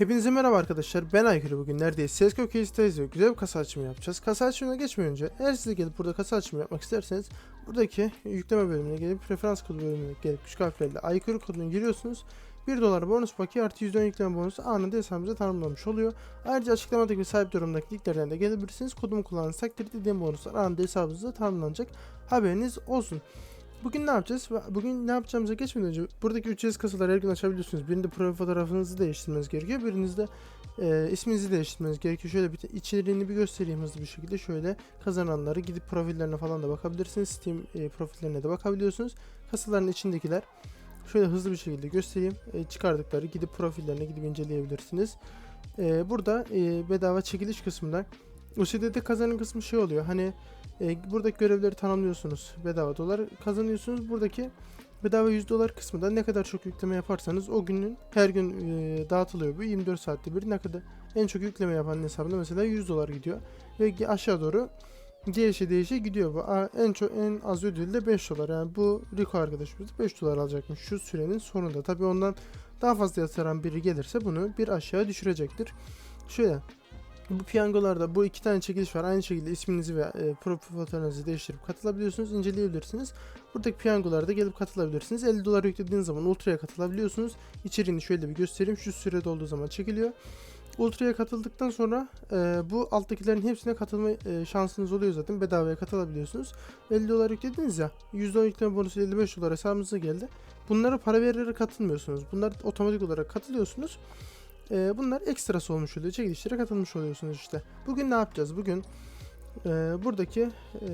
Hepinize merhaba arkadaşlar. Ben Aykırı bugün neredeyiz? CSGO Case'deyiz ve güzel bir kasa açımı yapacağız. Kasa açımına geçmeden önce eğer siz de gelip burada kasa açımı yapmak isterseniz buradaki yükleme bölümüne gelip preferans kodu bölümüne gelip küçük harflerle Aykırı kodunu giriyorsunuz. 1 dolar bonus paki artı %10 yükleme bonusu anında hesabınıza tanımlamış oluyor. Ayrıca açıklamadaki sahip durumdaki linklerden de gelebilirsiniz. Kodumu kullandığınız takdirde dediğim bonuslar anında hesabınıza tanımlanacak. Haberiniz olsun. Bugün ne yapacağız? Bugün ne yapacağımıza geçmeden önce buradaki ücretsiz kasaları her gün açabiliyorsunuz. Birinde profil fotoğrafınızı değiştirmeniz gerekiyor. Birinizde e, isminizi değiştirmeniz gerekiyor. Şöyle bir içeriğini bir göstereyim hızlı bir şekilde. Şöyle kazananları gidip profillerine falan da bakabilirsiniz. Steam e, profillerine de bakabiliyorsunuz. Kasaların içindekiler şöyle hızlı bir şekilde göstereyim. E, çıkardıkları gidip profillerine gidip inceleyebilirsiniz. E, burada e, bedava çekiliş kısmında USDT kazanım kısmı şey oluyor. Hani e, buradaki görevleri tamamlıyorsunuz. Bedava dolar kazanıyorsunuz. Buradaki bedava 100 dolar kısmı da ne kadar çok yükleme yaparsanız o günün her gün e, dağıtılıyor bu 24 saatte bir ne kadar en çok yükleme yapan hesabında mesela 100 dolar gidiyor ve aşağı doğru değişe değişe gidiyor bu. En çok en az ödül de 5 dolar. Yani bu Rico arkadaşımız 5 dolar alacakmış şu sürenin sonunda. Tabii ondan daha fazla yatıran biri gelirse bunu bir aşağı düşürecektir. Şöyle bu piyangolarda bu iki tane çekiliş var. Aynı şekilde isminizi ve e, profil fotoğrafınızı değiştirip katılabiliyorsunuz. inceleyebilirsiniz. Buradaki piyangolarda gelip katılabilirsiniz. 50 dolar yüklediğiniz zaman Ultra'ya katılabiliyorsunuz. İçeriğini şöyle bir göstereyim. Şu sürede olduğu zaman çekiliyor. Ultra'ya katıldıktan sonra e, bu alttakilerin hepsine katılma e, şansınız oluyor zaten. Bedavaya katılabiliyorsunuz. 50 dolar yüklediniz ya. %10 yükleme bonusu 55 dolar hesabınıza geldi. Bunlara para vererek katılmıyorsunuz. Bunlar otomatik olarak katılıyorsunuz. Ee, bunlar ekstrası olmuş oluyor. Çekilişlere katılmış oluyorsunuz işte. Bugün ne yapacağız? Bugün e, buradaki e,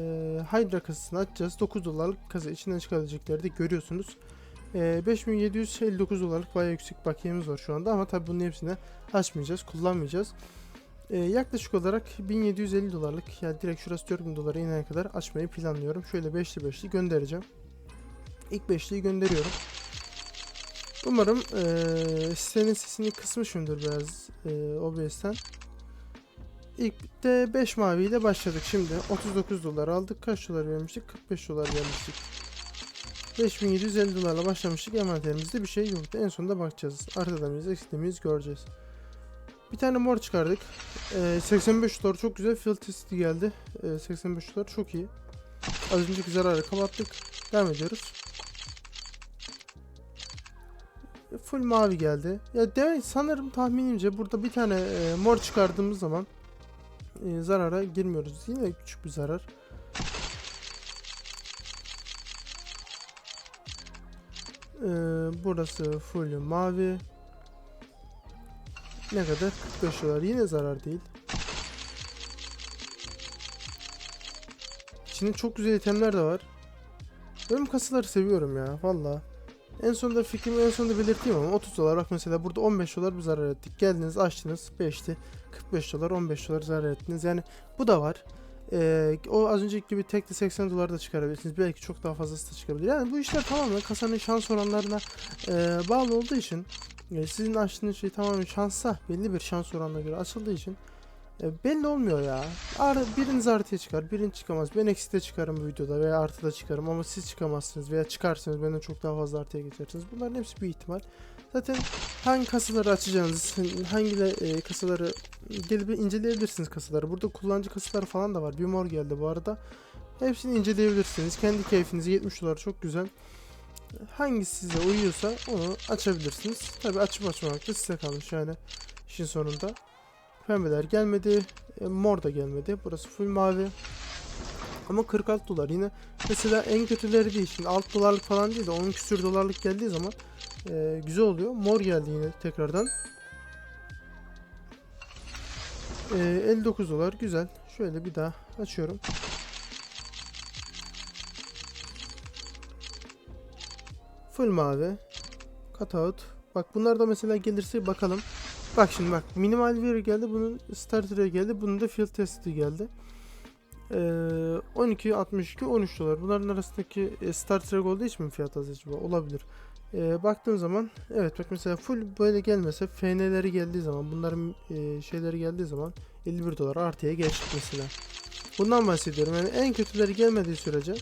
Hydra kasasını açacağız. 9 dolarlık kasa içinden çıkarılacakları da görüyorsunuz. E, 5759 dolarlık bayağı yüksek bakiyemiz var şu anda ama tabi bunun hepsini açmayacağız, kullanmayacağız. E, yaklaşık olarak 1750 dolarlık yani direkt şurası 4000 dolara inene kadar açmayı planlıyorum. Şöyle 5'li 5'li göndereceğim. İlk 5'liyi gönderiyorum. Umarım eee sitenin sesini kısmışımdır biraz eee OBS'ten. İlk de 5 maviyle başladık şimdi. 39 dolar aldık. Kaç dolar vermiştik? 45 dolar vermiştik. 5750 dolarla başlamıştık. Envanterimizde bir şey yoktu. En sonunda bakacağız. Artıda mıyız, eksikte miyiz göreceğiz. Bir tane mor çıkardık. Eee 85 dolar çok güzel. Field testi geldi. Eee 85 dolar çok iyi. Az önceki zararı kapattık. Devam ediyoruz. Full mavi geldi. Ya demek sanırım tahminimce burada bir tane e, mor çıkardığımız zaman e, zarara girmiyoruz. Yine küçük bir zarar. E, burası full mavi. Ne kadar? 45 dolar. Yine zarar değil. İçinde çok güzel itemler de var. Ben bu kasaları seviyorum ya. Vallahi. En sonunda fikrimi en sonunda belirteyim ama 30 dolar bak mesela burada 15 dolar bir zarar ettik. Geldiniz açtınız 5'ti 45 dolar 15 dolar zarar ettiniz. Yani bu da var. Ee, o az önceki gibi tekli 80 dolar da çıkarabilirsiniz. Belki çok daha fazlası da çıkabilir. Yani bu işler tamamen kasanın şans oranlarına e, bağlı olduğu için e, sizin açtığınız şey tamamen şansa belli bir şans oranına göre açıldığı için e, belli olmuyor ya. Ar biriniz artıya çıkar, biriniz çıkamaz. Ben ekside çıkarım bu videoda veya artıda çıkarım ama siz çıkamazsınız veya çıkarsınız benden çok daha fazla artıya geçersiniz. Bunların hepsi bir ihtimal. Zaten hangi kasaları açacağınız, hangi e, kasaları gelip inceleyebilirsiniz kasaları. Burada kullanıcı kasaları falan da var. Bir mor geldi bu arada. Hepsini inceleyebilirsiniz. Kendi keyfinize 70 dolar çok güzel. Hangisi size uyuyorsa onu açabilirsiniz. Tabi açıp açmamak da size kalmış yani işin sonunda. Pembeler gelmedi. E, mor da gelmedi. Burası full mavi. Ama 46 dolar yine. Mesela en kötüleri değil. Şimdi 6 dolarlık falan değil de 10 küsür dolarlık geldiği zaman e, güzel oluyor. Mor geldi yine tekrardan. E, 59 dolar güzel. Şöyle bir daha açıyorum. Full mavi. Cutout. Bak bunlar da mesela gelirse bakalım. Bak şimdi bak minimal veri geldi bunun starter'e geldi bunun da field testi geldi. Ee, 12 62 13 dolar. Bunların arasındaki e, starter olduğu için mi fiyat az acaba? Olabilir. Ee, baktığım zaman evet bak mesela full böyle gelmese FN'leri geldiği zaman bunların e, şeyleri geldiği zaman 51 dolar artıya geçtik mesela. Bundan bahsediyorum. Yani en kötüleri gelmediği sürece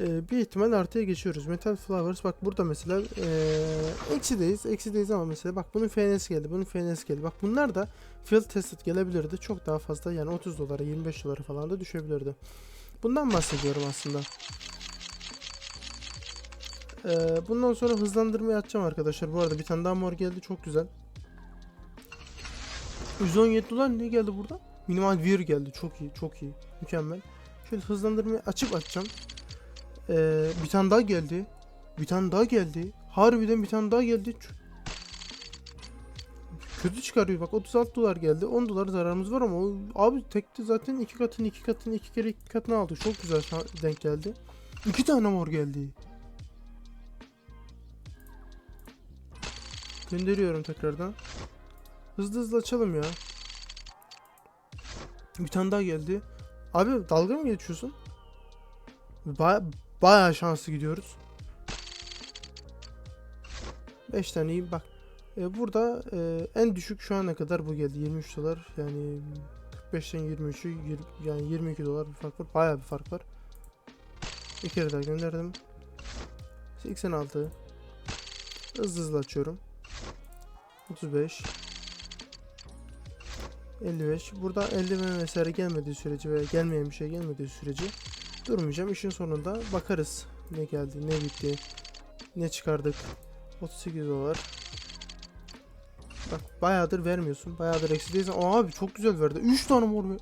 Ee, bir ihtimal artıya geçiyoruz. Metal Flowers bak burada mesela ee, eksideyiz. Eksideyiz ama mesela bak bunun FNS geldi. Bunun FNS geldi. Bak bunlar da Field Tested gelebilirdi. Çok daha fazla yani 30 dolara 25 dolara falan da düşebilirdi. Bundan bahsediyorum aslında. Ee, bundan sonra hızlandırmayı açacağım arkadaşlar. Bu arada bir tane daha mor geldi. Çok güzel. 117 dolar ne geldi burada? Minimal Wear geldi. Çok iyi. Çok iyi. Mükemmel. Şöyle hızlandırmayı açıp açacağım. Ee, bir tane daha geldi. Bir tane daha geldi. Harbiden bir tane daha geldi. Kötü çıkarıyor bak 36 dolar geldi 10 dolar zararımız var ama o, abi tekti zaten iki katını iki katını iki kere iki katını aldık çok güzel denk geldi. İki tane mor geldi. Gönderiyorum tekrardan. Hızlı hızlı açalım ya. Bir tane daha geldi. Abi dalga mı geçiyorsun? Baya, bayağı şanslı gidiyoruz. 5 tane iyi bak. E, burada e, en düşük şu ana kadar bu geldi 23 dolar yani 45'ten 23'ü yir- yani 22 dolar bir fark var bayağı bir fark var. Bir kere daha gönderdim. 86 Hızlı hızlı açıyorum. 35 55 Burada eldiven vesaire gelmediği sürece veya gelmeyen bir şey gelmediği sürece durmayacağım. İşin sonunda bakarız ne geldi, ne bitti, ne çıkardık. 38 dolar. Bak bayağıdır vermiyorsun. Bayağıdır eksideyiz. Aa abi çok güzel verdi. 3 tane mor ver.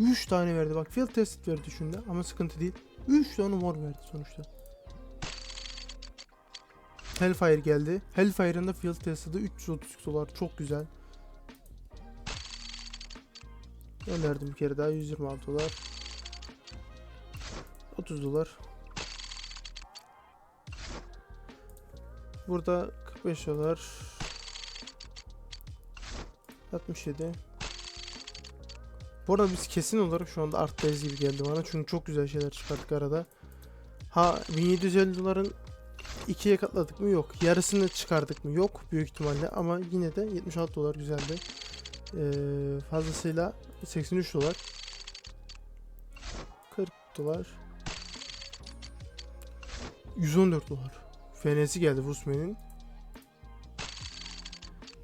3 tane verdi. Bak field test verdi şunda ama sıkıntı değil. 3 tane mor verdi sonuçta. Hellfire geldi. Hellfire'ın da field testi de 332 dolar. Çok güzel. Gönderdim bir kere daha 126 dolar. 30 dolar. Burada 45 dolar. 67. Bu arada biz kesin olarak şu anda arttayız gibi geldi bana. Çünkü çok güzel şeyler çıkarttık arada. Ha 1750 doların ikiye katladık mı? Yok. Yarısını çıkardık mı? Yok. Büyük ihtimalle ama yine de 76 dolar güzeldi. Ee, fazlasıyla 83 dolar. 40 dolar. 114 dolar. FN'si geldi Wusman'in.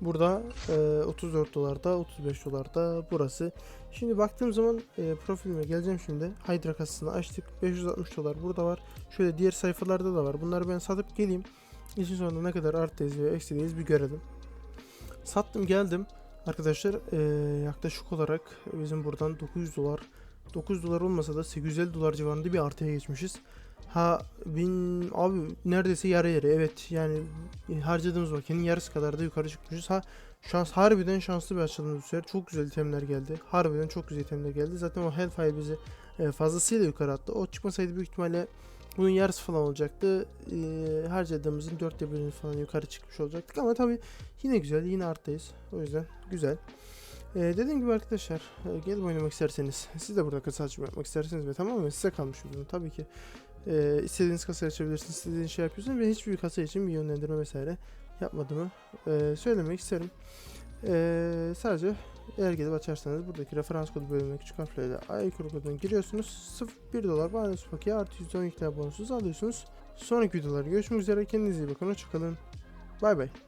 Burada e, 34 dolarda 35 dolarda burası. Şimdi baktığım zaman e, profilime geleceğim şimdi. Hydra kasasını açtık. 560 dolar burada var. Şöyle diğer sayfalarda da var. Bunları ben satıp geleyim. İşin sonunda ne kadar arttayız ve eksideyiz bir görelim. Sattım geldim. Arkadaşlar e, yaklaşık olarak bizim buradan 900 dolar 900 dolar olmasa da 850 dolar civarında bir artıya geçmişiz. Ha bin abi neredeyse yarı yarı evet yani harcadığımız vakitin yarısı kadar da yukarı çıkmışız. Ha şans harbiden şanslı bir açılım bu sefer. Çok güzel itemler geldi. Harbiden çok güzel itemler geldi. Zaten o Hellfire bizi e, fazlasıyla yukarı attı. O çıkmasaydı büyük ihtimalle bunun yarısı falan olacaktı. E, harcadığımızın dörtte birini falan yukarı çıkmış olacaktık. Ama tabi yine güzel yine arttayız. O yüzden güzel. E, dediğim gibi arkadaşlar e, gelip oynamak isterseniz siz de burada kasa açma yapmak isterseniz ve tamamen size kalmış ürün. Tabii ki e, istediğiniz kasayı açabilirsiniz. istediğiniz şey yapıyorsunuz ve hiçbir kasa için bir yönlendirme vesaire yapmadığımı e, söylemek isterim. E, sadece eğer gelip açarsanız buradaki referans kodu bölümüne küçük harflerle aykırı koduna giriyorsunuz. 1 dolar bağlı paketi artı %12 bonusuz alıyorsunuz. Sonraki videolarda görüşmek üzere. Kendinize iyi bakın. Hoşçakalın. Bay bay.